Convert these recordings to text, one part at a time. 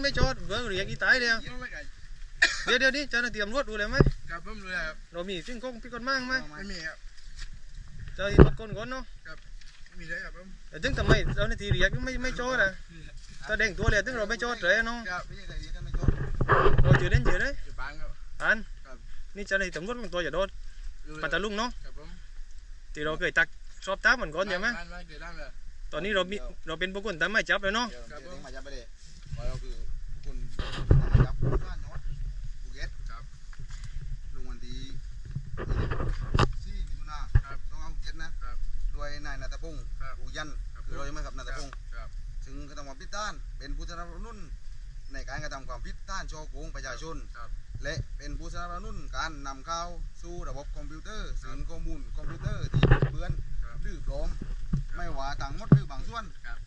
นไม่จอดเบื่อเรียกอีตายเลยอะยังไม่ไกลเดี๋ยวเดี๋ยวนี้เจ้าหน้าที่ตำรวจดูเลยไหมครับผมเลยครับเรามีสิ่งของผิดกฎหมายไหมไม่มีครับเจ้าหน้าที่ตรวจคนก่อนเนาะไม่มีเลยครับผมแต่ถึงทำไมเจ้าหน้าที่เรียกไม่ไม่จอดอะถ้าเด้งตัวเลยถึงเราไม่จอดเลยเนาะครับไม่ใช่ใครเรียกกันไม่จบเราเจอเด่นเจอเลยอยู่บ้านครับอันครับนี่เจ้าหน้าที่ตำรวจของตัวอย่าโดนอยู่ปัตตาลุงเนาะครับผมที่เราเคยตักสอบตามเหมือนก่อนใช่ไหมบ้านบ้านเกิดได้เลยตอนนี้เรามีเราเป็นบุคคลตามหมายจับแล้วเนาะ เดี๋ยวเดี๋ยวเด้งมาจับไปเลยเพราะเราคือคุณจับบ้านเนาะภูเก็ตครับลงวันที่สี่มิถุนาครับสองห้าหกเจ็ดนะครับด้วยนายนัทพงศ์ครับอูยันครับคือเรายังไม่กับนัทพงศ์ครับซึ่งกระทำความผิดต้าน เป็นผู้สนับสนุนในการกระทำความผิดต้านช่อโกงประชาชนครับและเป็นผู้สนับสนุนการนำเข้าสู่ระบบคอมพิวเตอร์ซึ่งข้อมูลคอมพิวเตอร์ที่บิดเบือนครับหรือปลอมไม่ว่าต่างหมดหรือบางส่วนครับ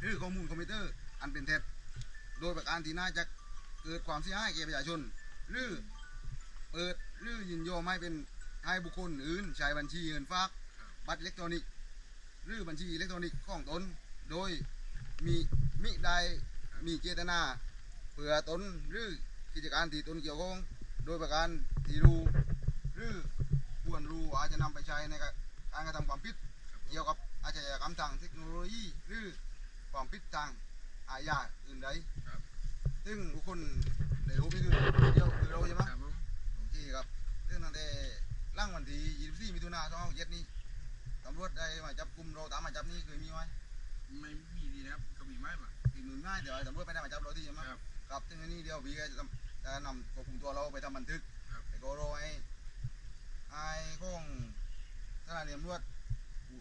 หรือข้อมูลคอมพิวเตอร์อันเป็นเท็จ โดยประการที่น่าจะเกิดความเสียหายแก่ประชาชน หรือเปิดหรือยินยอมให้เป็นให้บุคคลอื่นใช้บัญชีเงินฝากบัตรอิเล็กทรอนิกส์ หรือบัญชีอิเล็กทรอนิกส์ของตนโดยมีมิได้มีเจตนาเพื่อตนหรือกิจการที่ตนเกี่ยวข้องโดยประการที่รู้หรือควรรู้อาจจะนำไปใช้ในการกระทำความผิดเกี่ยวกับอาชญากรรมทางเทคโนโลยีหรือความผิดทาง อาญาอื่นใดครับ ซึ่งบุคคลในรูปนี้คือเดียวคือเราใช่ไหมครับผมโอเคครับ ซึ่งตั้งแต่ร่างวันที่24มิถุนายน2567นี้ตำรวจได้มาจับกลุ่มเราตามมาจับนี่เคยมีไหมไม่มีดีนะครับก็มีไม้มา อีกหนึ่งง่ายเดี๋ยวตำรวจไม่ได้มาจับเราที่ใช่ไหมครับครับซึ่งอันนี้เดี๋ยวพี่ก็จะทำจะนำควบคุมตัวเราไปทำบันทึกครับแต่ก็รอให้ไอ้ของสถานีตำรวจภู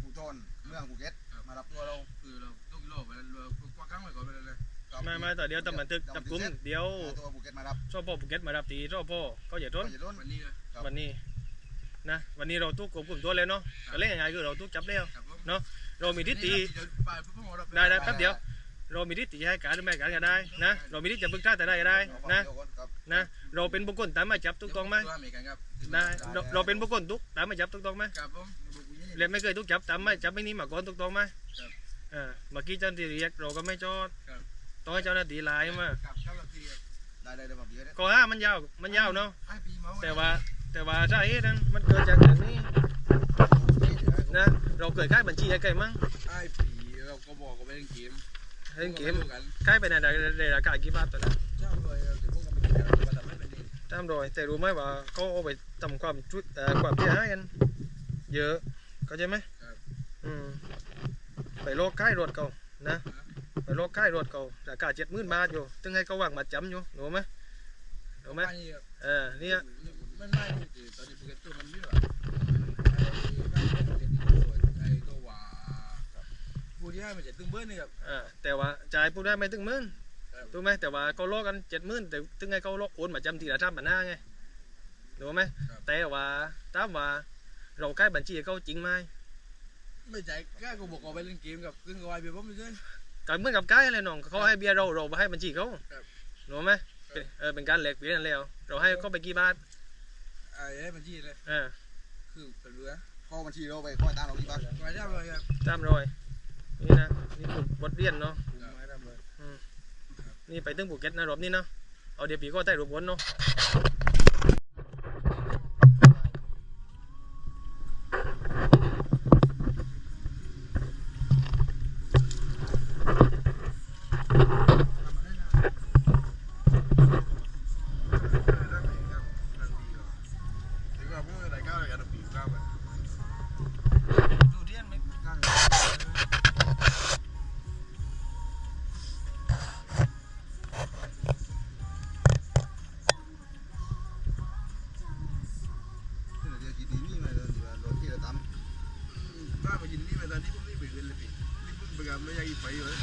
ภูธรเมืองภูเก็ต มารับตัวเราคือเราต้องกิโลไปแล้วเรากว้างกั้งไว้ก่อนไปเลยไม่ไม่แต่เดี๋ยวตำบันทึกจับกุมเดี๋ยวเอาตัวภูเก็ตมารับชอบพ่อภูเก็ตมารับตีชอบพ่อเขาอย่าร้นอย่าโดนวันนี้เลยครับวันนี้นะวันนี้เราทุกควบคุมตัวแล้วเนาะก็เล่นยังไงคือเราทุกจับแล้วครับผมเรามีทิฏฐิไปพวกผมเราได้ได้แป๊บเดียว เรามีทิฏฐิให้การหรือไม่ให้การก็ได้นะเรามีทิฏฐิจะพึกษาแต่ได้ก็ได้นะเดี๋ยวก่อนครับนะเราเป็นบุคคลตามหมายจับถูกต้องไหมตัวอเมริกันครับได้เราเราเป็นบุคคลทุกตามหมายจับถูกต้องไหม ครับผมเรียนไม่เคยถูกจับตามหมายจับไม่นี้มาก่อนถูกต้องไหมครับอ่าเมื่อกี้เจ้าหน้าที่เรียกเราก็ไม่จอดครับต้องให้เจ้าหน้าที่ไลน์มากับเจ้าหน้าที่ได้ได้ได้มาเบียร์ได้ก็ห้ามันยาวมันยาวเนาะให้ปีเมาแต่ว่าแต่ว่าสาเหตุนั้นมันเกิดจากอย่างนี้นะเราเกิดค่ายบัญชีให้ใครมั่งให้ปีเราก็บอกก็ไปเล่นเกมเล่นเกมกันค่ายไปในในราคากี่บาทตัวนั้นเจ้าเลยเดี๋ยวพวกกันไปกินกันมาทำให้เป็นดีตามรอยแต่รู้ไหมว่าเขาเอาไปทำความชุดเอ่อความเสียหายกันเยอะ เข้าใจไหมอืมไปโลกค่ายรถเขานะ ไปโลกค่ายรถเขาราคาเจ็ดหมื่นบาทอยู่ตึงให้เขาวางมาจำอยู่รู้ไหมรู้ไหมไม่เออเนี่ยไม่ไม่คือตอนนี้ภูเก็ตตัวมันไม่หรอกไอ้ก็ว่าผู้ที่ให้มันจะตึงเบิ้ลนี่ครับอ่าแต่ว่าจ่ายผู้ได้ไม่ถึงหมื่นครับถูกไหมแต่ว่าเขาโลกกันเจ็ดหมื่นแต่ตึงให้เขาโลกโอนมาจำทีละสามพันห้าไงรู้ไหมแต่ว่าถามว่า เราค่ายบัญชีให้เขาจริงไหมไม่ใจกล้าก็บอกเอาไปเล่นเกมกับขึ้นกับไอ้เบียร์ผมไม่ใช่ก็เหมือนกับใกล้เลยน้องเขาให้เบียร์เราเราไปให้บัญชีเขาครับรู้ไหมเป็นเออเป็นการแลกเปลี่ยนกันแล้ว เราให้เขาไปกี่บาทไอ้ไอ้บัญชีเลยเออคือเป็นเรือข้อบัญชีเราไปข้อตามเราที่บ้านไม่ได้เลยครับตามรอยนี่นะนี่คือบทเรียนเนาะไม่ได้เลยนี่ไปถึงภูเก็ตนะรอบนี้เนาะเอาเดี๋ยวปีก็ใต้รูปบนเนาะ นี่ผมไปกับไม่อยากไปเลย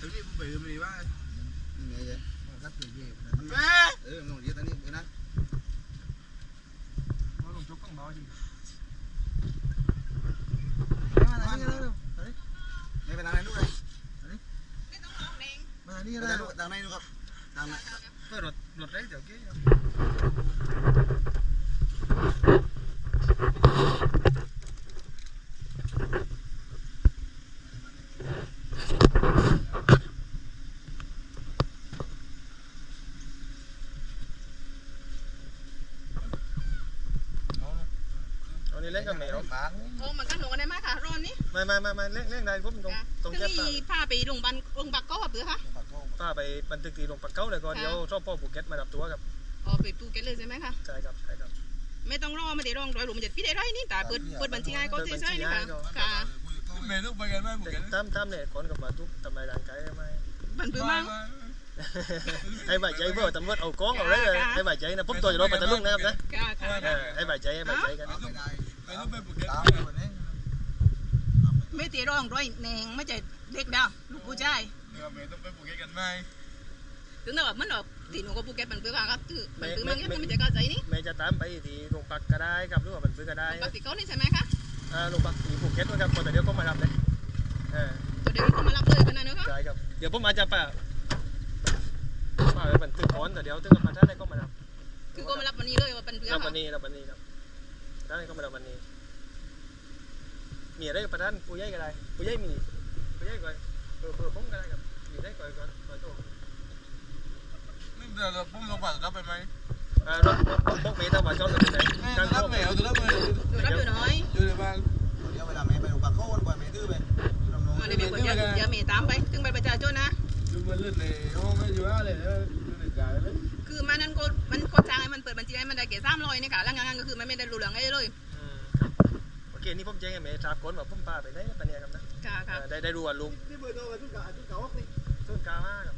ตอนนี้ผมไปไม่ว่าำนี่ไงเจ๊ครับตัวเย่แม่เออมันเรียกตอนนี้เออนะ ว่าลงจุกต้องเบาจริง ไม่เป็นไรลูกเลย มานี่ นี่ ก็ ได้ ได้ ลูกทางไหนลูกครับทางไหน เพื่อรถรถไรเดี๋ยวกี้ เล่นกับแมว โอ้มันก็หนูกันได้ไหมค่ะร้อนนี่ ไม่ไม่ไม่ไม่เล่นเล่นได้ผมตรงค่ะตรงซึ่งแก้ปนี่พาไปโรงพยาบาลโรงพยาบาลก็ว่าเบื่อค่ะป้าไปบันทึกตีลงปักเก้าเลยก่อนค่ะเดี๋ยวชอบพ่อภูเก็ตมาดับตัวครับอ๋อไปภูเก็ตเลยใช่ไหมคะใช่ครับใช่ครับ ไม่ต้องรอไม่ได้รองรอยหลุมมันจะพี่ได้ไรนี่แต่เปิดเปิดบัญชีให้ก็ใช่ๆนี่ค่ะค่ะเมย์ต้องไปกันไหมผมแต่กันตามตามเนี่ยก่อนกับมาทุกทำลายร่างกายไม่มันเบื่อมากให้บาดใจเพื่อตำรวจเอาก้องเอาเลยให้บาดใจนะผมตัวจะรอปัตตาลุงนะครับนะค่ะค่ะเออให้บาดใจให้บาดใจกันเมย์ต้องไปบุกเก็ต ไม่ตีรองรอยแนงไม่ใช่เด็กดาวลูกผู้ชายเมย์ต้องไปบุกเก็ตกันไหมถึงแต่แบบมันแบบตีหนูก็ภูเก็ตมันเบื่อค่ะก็คือมันเบื่อมากเนี่ยไม่ใช่เข้าใจนี่แม่จะตามไปที่โรงพักก็ได้ครับหรือว่าบันทึกก็ได้ปกติเขานี่ใช่ไหมคะอ่าโรงพักที่ภูเก็ตนะครับคนแต่เดี๋ยวก็มารับเลยเออตัวเดียวเขามารับเลยกันนะเนอะค่ะใช่ครับเดี๋ยวผมอาจจะป่าป่าไปบันทึกก่อนแต่เดี๋ยวถึงกับมาท่านได้ก็มารับคือก็มารับวันนี้เลยว่าเป็นเบื่อรับค่ะวันนี้รับวันนี้ครับท่านก็มารับวันนี้ มีอะไรกับประธานผู้ใหญ่ก็ได้ผู้ใหญ่มีผู้ใหญ่ก่อนเปิดเปิดผมก็ได้ครับมีได้ก่อนก่อนก่อนโตนี่เดี๋ยวผมลงผ่านรับไปไหมอ่ารถรถรถพวกเมย์ต้องมาจอดตรงไหนกลางรัโค้บงเมย์จะรับเมย์ตัวรับอยู่น้อยอยู่ในบ้านเดี๋ยวเวลาแม่ไปโรงพยาบาลเขาวันแม่ดื้อไปลำนองเดี๋ยวเดี๋ยวเดี๋ยวเดี๋ยวเมย์ตามไปถึงไปประชาชนนะอยู่มันเล่นในห้องอยู่อะไรเนี่ยอยู่ในกายเลยคือมันนั่นก็มันก็จ้างให้มันเปิดบัญชีให้มันได้เกสามร้อยนี่ค่ะแล้วงานก็คือมันไม่ได้รู้เรื่องอะไรเลยอืมครับ โอเคนี่ผมแจ้งให้เมย์ทราบก่อนว่าผมพาไปได้ปะเนี่ยครับนะค่ะค่ะเออได้ได้รู้ว่าลุงนี่เบอร์โทรทุกกะทุกกะวักนี่ต้นกามาครับ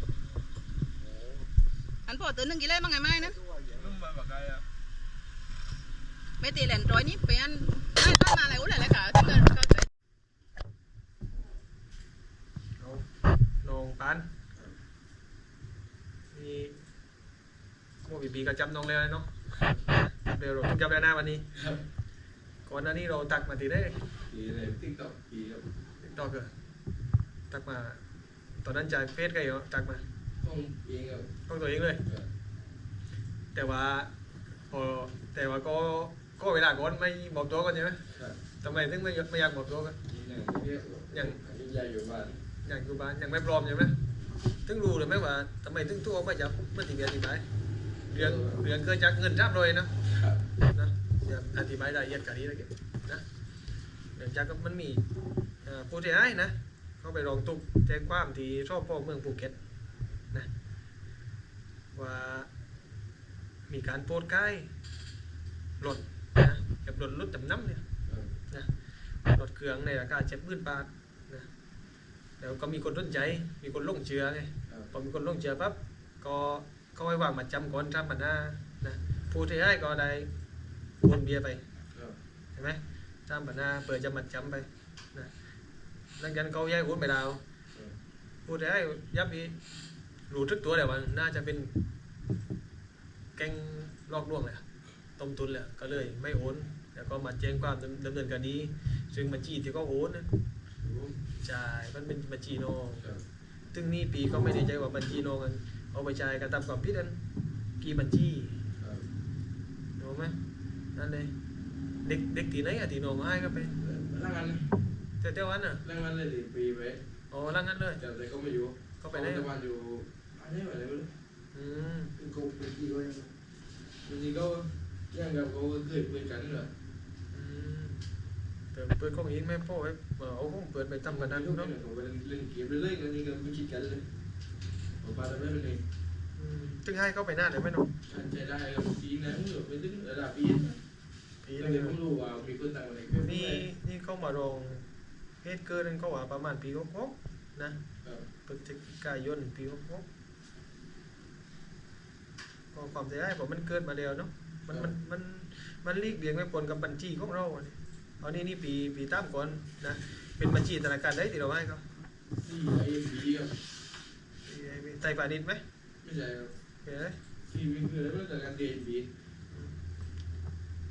อันพอตื่นหนึ่งกี่เล่มั้งไงไม่นะนุ่มมาแบบไงอะไม่ตีแหลนร้อยนี่เป็นไม่ตั้งมาอะไรอุ้ยอะไรค่ะที่เกิดเข้าใจเอานองปานนี่โอ้บีบีก็จำน้องแล้วเนาะเดี๋ยวเราต้องจำได้หน้าวันนี้ ก่อนหน้านี้เราตักมาตีได้ปีเลยติ๊กต็อกปีครับดอกเกอร์ตักมา ตอนนั้นจ่ายเฟซกันอยู่ตักมาต้องเองครับต้องตัวเองเลย แต่ว่าพอแต่ว่าก็ก็เวลาก่อนไม่บอกตัวกันใช่ไหมครับทำไมถึงไม่ไม่อยากบอกตัวกันอย่างนี้ใหญ่อยู่บ้านอยากอยู่บ้านยังไม่พร้อมใช่ไหมถึงรู้เลยไหมว่าทำไมถึงตัวไม่จับเมื่อตีเบียอธิบายเรื่องเรื่องเกิดจากเงินรับเลยนะครับ นะ เดี๋ยวอธิบายรายละเอียดกันนี้เลยนะเนื่องจากมันมีเอ่อผู้เสียหายนะ เขาไปร้องทุกข์แจ้งความที่ชอบพ่อเมืองภูเก็ตนะว่ามีการโพสต์ใกล้รถนะกับรถรถจำนำเนี่ยนะรถเครื่องในราคาเจ็ดหมื่นบาทนะแล้วก็มีคนสนใจมีคนลงเชื่อไงพอมีคนลงเชื่อปั๊บก็ก็ให้วางมาจำก่อนทำมันหน้านะผู้ที่ให้ก็ได้ โอนเบียร์ไปเห็นไหมทำมันหน้าเปิดจะมัดจำไปนะหลังจากนั้นเขาย้ายโอนไปดาวผู้ที่ให้ยับอีรู้ทึกตัวแล้วว่าน่าจะเป็นแก๊งลอกลวงแหละต้มทุนแหละก็เลยไม่โอนแล้วก็มาแจ้งความดำดำเนินคดีซึ่งบัญชีที่เขาโอนนะจ่ายมันเป็นบัญชีนองซึ่งนี่ปีก็ไม่ได้ใจว่าบัญชีน้องกันเอาไปจ่ายกันตามความผิดนั้นกี่บัญชีรู้ไหม นั่นเลยเด็กเด็กที่ไหนอะที่น้องให้ก็ไปร่างงานแต่เท่านั้นอะร่างงานเลยหลีปีไปอ๋อร่างนั้นเลยแต่แต่ก็ไม่อยู่ก็ไปได้แต่วันอยู่อันนี้อะไรไม่รู้อืมเป็นโกเป็นกี่ก็ยังจริงๆก็ยังกับเขาเคยคุยกันเลยอืมแต่เปิดของอีกไม่พอไว้เอาของเปิดไปทำกันนั้นเนาะเนาะผมไปเล่นเกมเรื่อยๆกันนี่ก็ไม่คิดกันเลยผมไปทำได้เป็นเองอืมซึ่งให้เขาไปหน้าเลยไหมน้องฉันใจได้กับปีนั้นหรือไปถึงระดับปีปีก็นึเลยงผมรู้ว่ามีคนต่างอะไร นี่นี่เขามาลงเหตุเกิดนั้นเขาว่าประมาณปีหกหกนะพฤศจิกายนปีหกหกก็ความเสียหายผมมันเกิดมาแล้วเนาะมันมันมันมันลีกเลี่ยงไม่พ้นกับบัญชีของเราอะนี่เอานี่นี่ปีปีตามก่อนนะเป็นบัญชีธนาคารได้ที่เราให้เขาที่ไอ้ปีครับปีไอ้ไทยพาณิชย์ไหมไม่ใช่ครับเป็นไรที่มีคืออะไรไม่รู้แต่การเดนปี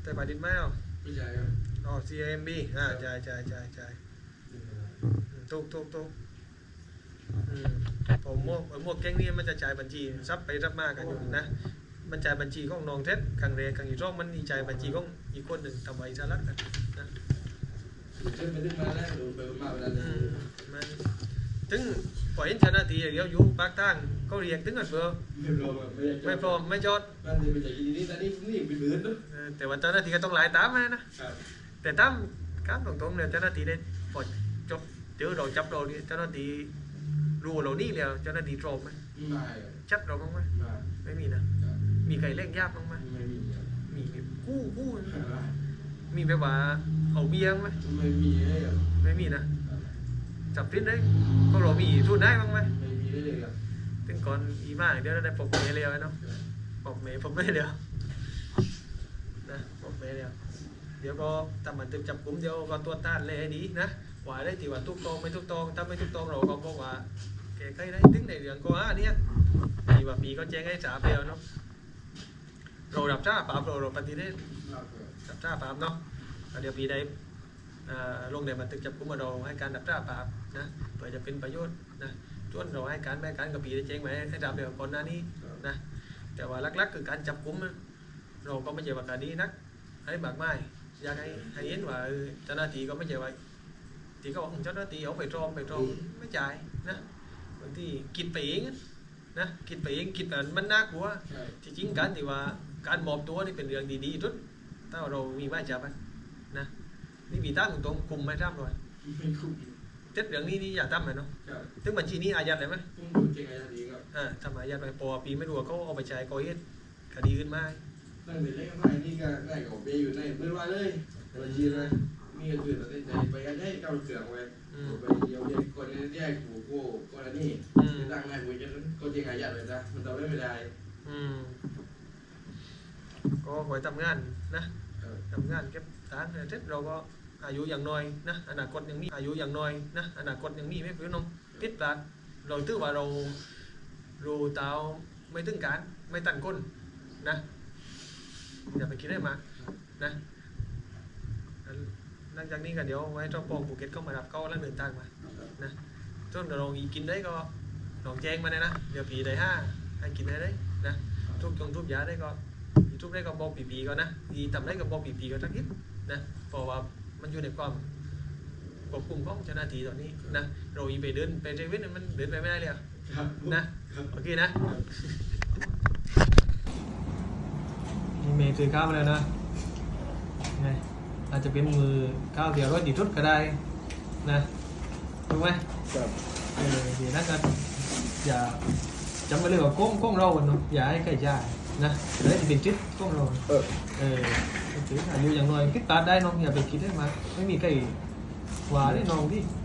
ไทยพาณิชย์ไหมเอาไม่ใช่ครับอ๋อ CIMB อ่าใช่ใช่ใช่ใช่อืมถูกถูกถูกอืมผมหมวกหมวกแก๊งนี้มันจะจ่ายบัญชีซับไปรับมากันอยู่นะมันจ่ายบัญชีของน้องเท็ดครั้งแรกครั้งที่สองมันมีจ่ายบัญชีของอีกคนหนึ่งทำไว้สารักกันนะขึ้นไปถึงมาแล้วโดนไปมาเวลาอืมมันถึงปล่อยเห็นเจ้าหน้าที่เดี๋ยวอยู่ปากทางเขาเรียกถึงกันเพื่อไม่พร้อมไม่ไม่พร้อมไม่จอดบ้านที่ไม่ใช่ยินดีตอนนี้นี่เป็นเบือนด้วยเออ แต่ว่าเจ้าหน้าที่ก็ต้องไล่ตามมานะครับแต่ตั้มการตรงๆเนี่ยเจ้าหน้าที่ได้พอจบเจอเราจับเราเนี่ยเจ้าหน้าที่รู้เรานี่แล้วเจ้าหน้าที่โจมไหมไม่จับเราบ้างไหมไม่ไม่มีนะมีใครเล่นยากบ้างไหมไม่มีครับมีแบบกู้กู้มีแบบว่าเอาเบี้ยงไหมไม่มีเลยครับไม่มีนะจับพิษได้ก็เรามีทุนได้บ้างไหมไม่มีเลยครับถึงก่อนอีมากเดี๋ยวเราได้ปกเมย์เร็วไอ้เนาะปกเมย์ผมไม่เร็ว นะปกเมย์เร็วเดี๋ยวก็ทำบันทึกจับกลุ่มเดี๋ยวก็ตัวต้านเลยให้ดีนะว่าได้ที่ว่าทุกตองไม่ทุกตองถ้าไม่ทุกตองเราก็บอกว่าแกใกล้ได้ถึงในเรื่องก็อ่าเนี่ยปีว่าปีก็แจ้งให้จ่าไปแล้วเนาะเราดับจ้าปาบเราเราปฏิเสธดับจ้าปาบเนาะเดี๋ยวปีได้อ่าลงในบันทึกจับกุมเราให้การดับจ้าปาบนะเพื่อจะเป็นประโยชน์นะจนเราให้การแม่การกับปีได้แจ้งไว้ให้ดับเดี๋ยวก่อนหน้านี้นะแต่ว่าลักๆคือการจับกุมนะ เราก็ไม่ใช่ว่าการดีนักให้บากไม้อยากให้ให้เห็นว่าเออเจ้าหน้าที่ก็ไม่ใช่ว่าที่เขาบอกเจ้าหน้าที่เอาไปตรอมไปตรอมไม่จ่ายนะบางทีคิดไปเองนะคิดไปเองคิดแบบมันน่ากลัวใช่ที่จริงการที่ว่าการมอบตัวนี่เป็นเรื่องดีๆทุกถ้าเรามีไม้จับอะนะนี่มีตั้งตรงๆคุมไม่ทำเลยไม่คุ้มเจ็ดเรื่องนี้นี่อย่าทำเลยเนาะครับถึงบัญชีนี้อายัดเลยไหมพุ่งดูเก่งอะไรดีครับอ่าทำอายัดไปปอปีไม่รู้ว่าเขาเอาไปใช้ก่อเหตุคดีขึ้นมา ตั้งแต่เล็กไปนี่ก็ได้กับเบย์อยู่ในเมื่อวานเลยแต่ละทีนะมีก็คือตัดสินใจไปกันให้ก้าวเสือกไว้อืมไปเดียวเดียวคนนี้แยกกูโก้คนละนี่อืมตั้งนายกูจะก็จริงอาญาเลยนะมันทำไม่ได้อืมก็คอยทำงานนะทำงานเก็บตังค์เสร็จเราก็อายุอย่างน้อยนะอนาคตยังมีอายุอย่างน้อยนะอนาคตยังมีไม่เพื่อนน้องพิษพลาดเราถือว่าเรารู้เตาไม่ถึงการไม่ตันก้นนะ อย่าไปคิดได้มากนะหลังจากนี้กันเดี๋ยวไว้เจ้าปองภูเก็ตก็มารับเขาแล้วเดินทางมานะจนเราอีกินได้ก็ลองแจ้งมาเลยนะเดี๋ยวปีได้ห้าให้กินได้เลยนะทุกจงทุกยาได้ก็ทุกได้ก็บอกปีปีๆก็นะอีทำได้ก็บอกปีปีๆก็ทักนิดนะเพราะว่ามันอยู่ในความควบคุมของเจ้าหน้าที่ตอนนี้นะเราอีไปเดินไปเซเว่นมันเดินไปไม่ได้เลยอะครับนะโอเคนะ นี่เมย์ซื้อข้าวมาแล้วนะไงอาจจะเป็นมือข้าวเดียวร้อยดีทุดก็ได้นะถูกไหมครับเออดีนะกันอย่าจำไว้เลยว่าโก้งโก้งเราเนาะอย่าให้ใครจ่ายนะแล้วจะเป็นจิตโก้งเราเออเออถืออายุอย่างน้อยคิดตาได้น้องอย่าไปคิดได้มาไม่มีใครว่าได้น้องที่นะ